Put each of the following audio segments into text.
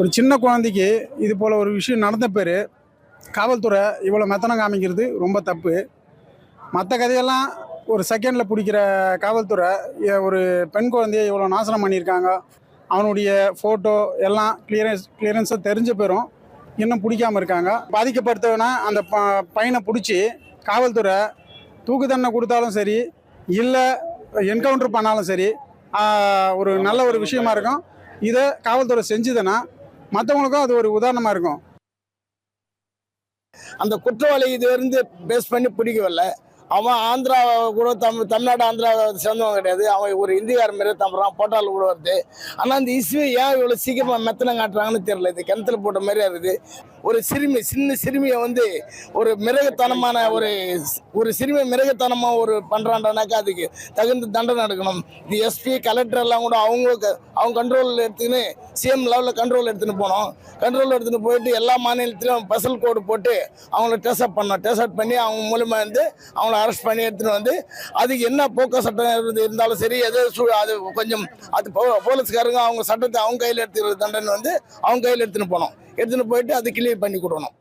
ஒரு சின்ன குழந்தைக்கு இது போல் ஒரு விஷயம் நடந்த பேர் காவல்துறை இவ்வளோ மெத்தனம் காமிக்கிறது ரொம்ப தப்பு. மற்ற கதையெல்லாம் ஒரு செகண்டில் பிடிக்கிற காவல்துறை ஒரு பெண் குழந்தைய இவ்வளோ நாசனம் பண்ணியிருக்காங்க. அவனுடைய ஃபோட்டோ எல்லாம் கிளியரன்ஸ் கிளியரன்ஸாக தெரிஞ்ச பேரும் இன்னும் பிடிக்காம இருக்காங்க. பாதிக்கப்படுத்தவனா அந்த ப பையனை பிடிச்சி காவல்துறை தூக்கு தண்டனை கொடுத்தாலும் சரி இல்லை என்கவுண்டர் பண்ணாலும் சரி ஒரு நல்ல ஒரு விஷயமா இருக்கும். இதை காவல்துறை செஞ்சுதுன்னா மற்றவங்களுக்கும் அது ஒரு உதாரணமாக இருக்கும். அந்த குற்றவாளி இது இருந்து பேஸ் பண்ணி பிடிக்கவில்லை. அவன் ஆந்திரா கூட தமிழ் தமிழ்நாடு ஆந்திரா சேர்ந்தவன் கிடையாது. அவன் ஒரு இந்தியார் மாரி தம்புறான் போட்டால் கூட வருது. ஆனால் அந்த இஸ்யூ ஏன் இவ்வளோ சீக்கிரமாக மெத்தனை காட்டுறாங்கன்னு தெரியல. இது கிணத்துல போட்ட மாதிரியா இருக்குது. ஒரு சிறுமி சின்ன சிறுமியை வந்து ஒரு மிருகத்தனமான ஒரு ஒரு சிறுமி மிருகத்தனமாக ஒரு பண்ணுறான்டானாக்கா அதுக்கு தகுந்த தண்டனை எடுக்கணும். இது எஸ்பி கலெக்டர் எல்லாம் கூட அவங்க க- அவங்க கண்ட்ரோலில் எடுத்துன்னு சிஎம் லெவலில் கண்ட்ரோல் எடுத்துன்னு போனோம். கண்ட்ரோல் எடுத்துன்னு போயிட்டு எல்லா மாநிலத்திலும் ஸ்பெஷல் கோடு போட்டு அவங்கள டெஸ்ட் அப் பண்ணோம். டெஸ்ட் பண்ணி அவங்க மூலமாக வந்து அவங்கள அரெஸ்ட் பண்ணி எடுத்துன்னு வந்து அதுக்கு என்ன போக்கோ சட்டம் இருந்தாலும் சரி எது அது கொஞ்சம் அது போ- போலீஸ்காரங்க அவங்க சட்டத்தை அவங்க கையில் எடுத்துக்கிற தண்டனை வந்து அவங்க கையில் எடுத்துன்னு போனோம் எடுத்துன்னு போயிட்டு அது கிளியர் பண்ணி கொடுக்கணும்.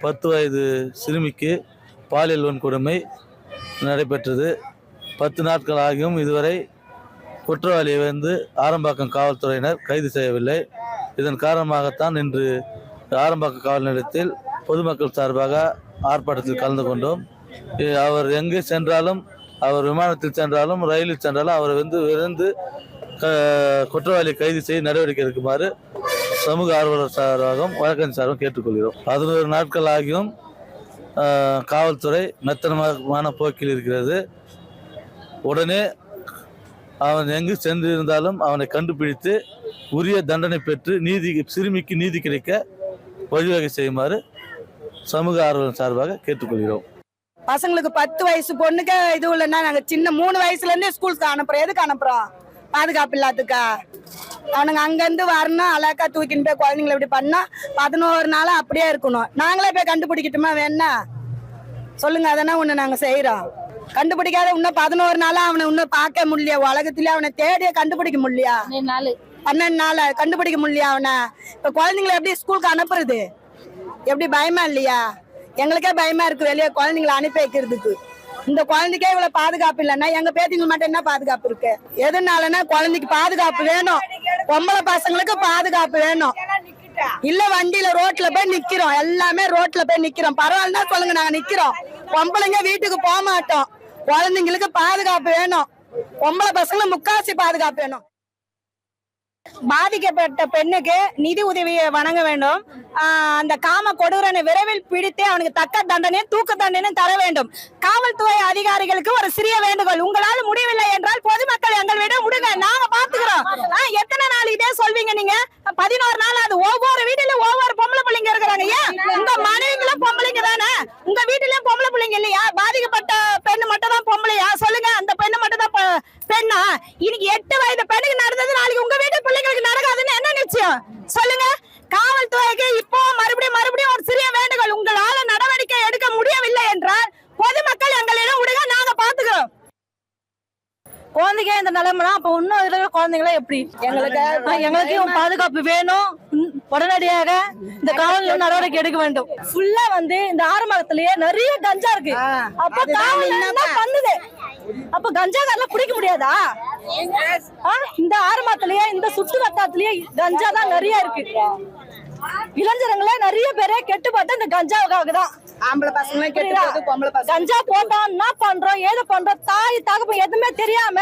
பத்து வயது சிறுமிக்கு பாலியல் வன்கொடுமை நடைபெற்றது. பத்து நாட்கள் ஆகியும் இதுவரை குற்றவாளியை வந்து ஆரம்பாக்கம் காவல்துறையினர் கைது செய்யவில்லை. இதன் காரணமாகத்தான் இன்று ஆரம்பாக்கம் காவல் நிலையத்தில் பொதுமக்கள் சார்பாக ஆர்ப்பாட்டத்தில் கலந்து கொண்டோம். அவர் எங்கு சென்றாலும் அவர் விமானத்தில் சென்றாலும் ரயிலில் சென்றாலும் அவரை வந்து விரைந்து க- குற்றவாளியை கைது செய்ய நடவடிக்கை எடுக்குமாறு சமூக ஆர்வலர் சார்பாகவும் வழக்கறிஞர் சார்பாகவும் கேட்டுக்கொள்கிறோம். பதினோரு நாட்கள் ஆகியும் காவல்துறை மெத்தனமான போக்கில் இருக்கிறது. உடனே அவன் எங்கு சென்றிருந்தாலும் அவனை கண்டுபிடித்து உரிய தண்டனை பெற்று நீதி சிறுமிக்கு நீதி கிடைக்க வழிவகை செய்யுமாறு சமூக ஆர்வலர் சார்பாக கேட்டுக்கொள்கிறோம். பசங்களுக்கு பத்து வயசு பொண்ணுக்கு இது இல்லைன்னா நாங்க சின்ன மூணு வயசுல இருந்தே ஸ்கூலுக்கு அனுப்புறோம். எதுக்கு அனுப்புறோம்? பாதுகாப்பு இல்லாததுக்கா? அவனுங்க அங்கேருந்து வரணும் அழகா தூக்கின்னு போய் குழந்தைங்களை இப்படி பண்ணா பதினோரு நாளா அப்படியே இருக்கணும். நாங்களே போய் கண்டுபிடிக்கட்டுமா வேணா? சொல்லுங்க அதனா ஒண்ணு நாங்க செய்யறோம் கண்டுபிடிக்காத இன்னும் பதினோரு நாளா அவனை இன்னும் பார்க்க முடியல உலகத்திலே அவனை தேடிய கண்டுபிடிக்க முடியலையா? நாலு பன்னெண்டு நாள் கண்டுபிடிக்க முடியலையா அவனை? இப்ப குழந்தைங்களை எப்படி ஸ்கூலுக்கு அனுப்புறது? எப்படி பயமா இல்லையா? எங்களுக்கே பயமா இருக்கு வெளியே குழந்தைங்களை அனுப்பி வைக்கிறதுக்கு. இந்த குழந்தைக்கே இவ்வளவு பாதுகாப்பு இல்லைன்னா எங்க பேத்திங்க மட்டும் என்ன பாதுகாப்பு இருக்கு? எதனாலன்னா குழந்தைக்கு பாதுகாப்பு வேணும். பொம்பளை பசங்களுக்கு பாதுகாப்பு வேணும். இல்ல வண்டியில ரோட்ல போய் நிக்கிறோம். எல்லாமே ரோட்ல போய் நிக்கிறோம். பரவாயில்லன்னா சொல்லுங்க நாங்க நிக்கிறோம். பொம்பளைங்க வீட்டுக்கு போக மாட்டோம். குழந்தைங்களுக்கு பாதுகாப்பு வேணும். பொம்பளை பசங்களுக்கு முக்காசி பாதுகாப்பு வேணும். பாதிக்கப்பட்ட பெண்ணுக்கு நிதி உதவியை வழங்க வேண்டும். அந்த காம கொடூரனை விரைவில் பிடித்து அவனுக்கு தக்க தண்டனையும் தூக்க தண்டனையும் தர வேண்டும். காவல்துறை அதிகாரிகளுக்கு ஒரு சிறிய வேண்டுகோள். உங்களால் முடியவில்லை என்றால் பொதுமக்கள் எங்களிடம் விடுங்க நாங்க பாத்துக்கிறோம். ஆஹ் எத்தனை நாள் இதே சொல்வீங்க நீங்க? பதினோரு நாள் அது ஒவ்வொரு வீட்டிலும் ஒவ்வொரு பொம்பளை பிள்ளைங்க இருக்கிறாங்க. ஏன்? உங்க மனைவிங்களும் பொம்பளைங்க தானே? உங்க வீட்டிலயும் பொம்பளை பிள்ளைங்க இல்லையா? பாதிக்கப்பட்ட பெண்ணு மட்டும் தான் பொம்பளையா? சொல்லுங்க. அந்த பெண்ணு மட்டும் தான் பெண்ணா? இன்னைக்கு எட்டு வயது பெண்ணுக்கு நடந்தது நாளைக்கு சொல்லுங்க. காவல்துறைக்கு இப்போ மறுபடியும் மறுபடியும் ஒரு சிறிய வேண்டுகோள். உங்களால நடவடிக்கை எடுக்க முடியவில்லை என்றால் பொதுமக்கள் எங்களிடம் விடுங்க நாங்க பாத்துக்கிறோம். குழந்தைங்க இந்த நிலைமைனா அப்ப இன்னும் இருக்கிற குழந்தைங்கள எப்படி? எங்களுக்கு எங்களுக்கு பாதுகாப்பு வேணும். உடனடியாக இந்த காவல் நடவடிக்கை எடுக்க வேண்டும். ஃபுல்லா வந்து இந்த ஆரம்பத்திலேயே நிறைய கஞ்சா இருக்கு. அப்ப காவல் அப்ப கஞ்சா காரெல்லாம் பிடிக்க முடியாதா? ஆ, இந்த ஆரம்பத்திலேயே இந்த சுற்று வட்டாரத்திலேயே கஞ்சா தான் நிறைய இருக்கு. இளைஞர்களே நிறைய பேரே கெட்டு பார்த்தா இந்த கஞ்சாவுக்காக தான் ஆம்பளை பசங்களும் கெட்டு பொம்பளை பசங்க. கஞ்சா போட்டோம் என்ன பண்றோம் ஏது பண்றோம் தாய் தகப்பன் எதுவுமே தெரியாம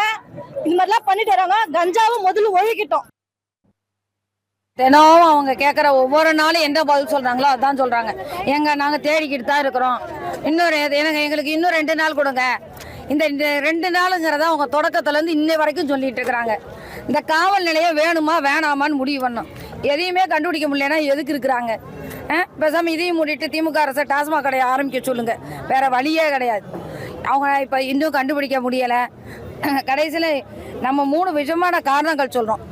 இது மாதிரிலாம் பண்ணிட்டு வராங்க. கஞ்சாவும் முதல்ல ஒழுகிட்டோம். தினம் அவங்க கேட்குற ஒவ்வொரு நாளும் என்ன பதில் சொல்றாங்களோ அதான் சொல்றாங்க. எங்க நாங்க தேடிக்கிட்டு தான் இருக்கிறோம். இன்னொரு எனக்கு எங்களுக்கு இன்னும் ரெண்டு நாள் கொடுங்க. இந்த ரெண்டு நாளுங்கிறத அவங்க தொடக்கத்துலேருந்து இன்னை வரைக்கும் சொல்லிட்டு இருக்கிறாங்க. இந்த காவல் நிலையம் வேணுமா வேணாமான்னு முடிவு பண்ணும். எதையுமே கண்டுபிடிக்க முடியலன்னா எதுக்கு இருக்கிறாங்க? அஹ், பேசாம இதையும் மூடிட்டு திமுக அரசை டாஸ்மாக் கடையை ஆரம்பிக்க சொல்லுங்க. வேற வழியே கிடையாது. அவங்க இப்போ இன்னும் கண்டுபிடிக்க முடியலை. கடைசியில் நம்ம மூணு விதமான காரணங்கள் சொல்கிறோம்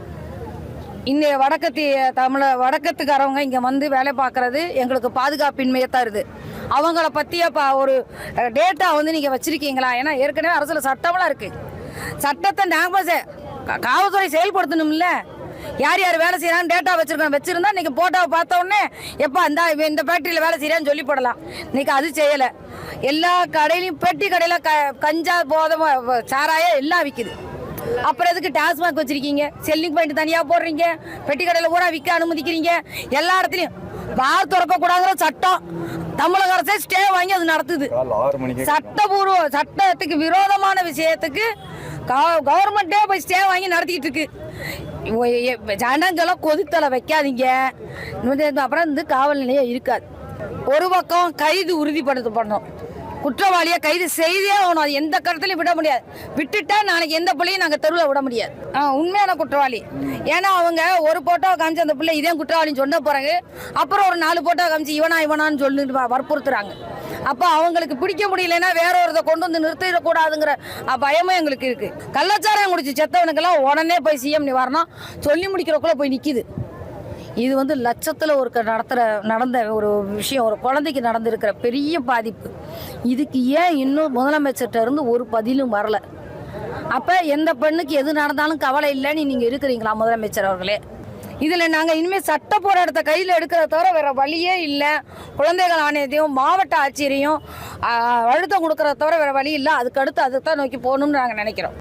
இந்த வடக்கத்தி தமிழ வடக்கத்துக்காரவங்க இங்கே வந்து வேலை பார்க்குறது எங்களுக்கு பாதுகாப்பின்மையை தருது. அவங்கள பற்றிய பா ஒரு டேட்டா வந்து நீங்கள் வச்சுருக்கீங்களா? ஏன்னா ஏற்கனவே அரசில் சட்டமெல்லாம் இருக்குது சட்டத்தை நாங்கள் காவல்துறை செயல்படுத்தணும்ல. யார் யார் வேலை செய்கிறாங்க டேட்டா வச்சுருக்கோம் வச்சுருந்தா நீங்கள் போட்டோவை பார்த்த உடனே எப்போ அந்த இந்த ஃபேக்டரியில் வேலை செய்கிறான்னு சொல்லி போடலாம். இன்னைக்கு அது செய்யலை. எல்லா கடையிலையும் பெட்டி கடையில் க கஞ்சா போதை வ- சாராயம் எல்லாம் விற்குது அப்புறம் எதுக்கு டாஸ்மாக் வச்சுருக்கீங்க? செல்லிங் பாயிண்ட் தனியாக போடுறீங்க. பெட்டி கடையில் பூரா விற்க அனுமதிக்கிறீங்க. எல்லா இடத்துலையும் பார் திறக்கக்கூடாதுங்கிற சட்டம். தமிழக அரசே ஸ்டே வாங்கி அது நடத்துது. சட்டபூர்வ சட்டத்துக்கு விரோதமான விஷயத்துக்கு கவர்மெண்ட்டே போய் ஸ்டே வாங்கி நடத்திக்கிட்டு இருக்கு. ஒ- எ- ஜனங்களை கொதித்தலை வைக்காதீங்க. அப்புறம் வந்து காவல் நிலையம் இருக்காது. ஒரு பக்கம் கைது உறுதிப்படுத்த பண்ணணும் குற்றவாளியை கைது செய்தே ஆகணும். அது எந்த கருத்துலையும் விட முடியாது. விட்டுட்டா நாளைக்கு எந்த பிள்ளையும் நாங்கள் தெருவில் விட முடியாது. ஆ உண்மையான குற்றவாளி. ஏன்னா அவங்க ஒரு போட்டோ காமிச்சு அந்த பிள்ளை இதே குற்றவாளின்னு சொன்ன பிறகு அப்புறம் ஒரு நாலு போட்டோ காமிச்சு இவனா இவனான்னு சொல்லி வற்புறுத்துறாங்க. அப்போ அவங்களுக்கு பிடிக்க முடியலன்னா வேற ஒருத்த கொண்டு வந்து நிறுத்திடக்கூடாதுங்கிற பயமும் எங்களுக்கு இருக்குது கள்ளச்சாரம் குடிச்சு செத்தவனுக்கெல்லாம் உடனே போய் சிஎம் நிவாரணம். சொல்லி முடிக்கிறக்குள்ளே போய் நிற்கிது இது வந்து லட்சத்தில் ஒரு நடத்துகிற நடந்த ஒரு விஷயம் ஒரு குழந்தைக்கு நடந்திருக்கிற பெரிய பாதிப்பு. இதுக்கு ஏன் இன்னும் முதலமைச்சர்கிட்ட இருந்து ஒரு பதிலும் வரல? அப்போ எந்த பெண்ணுக்கு எது நடந்தாலும் கவலை இல்லைன்னு நீங்கள் இருக்கிறீங்களா முதலமைச்சர் அவர்களே? இதில் நாங்கள் இனிமேல் சட்ட போராட்டத்தை கையில் எடுக்கிறத தவிர வேறு வழியே இல்லை. குழந்தைகள் ஆணையத்தையும் மாவட்ட ஆட்சியரையும் அழுத்தம் கொடுக்கறத தவிர வேறு வழி இல்லை. அதுக்கடுத்து அதுக்கு தான் நோக்கி போகணும்னு நாங்கள் நினைக்கிறோம்.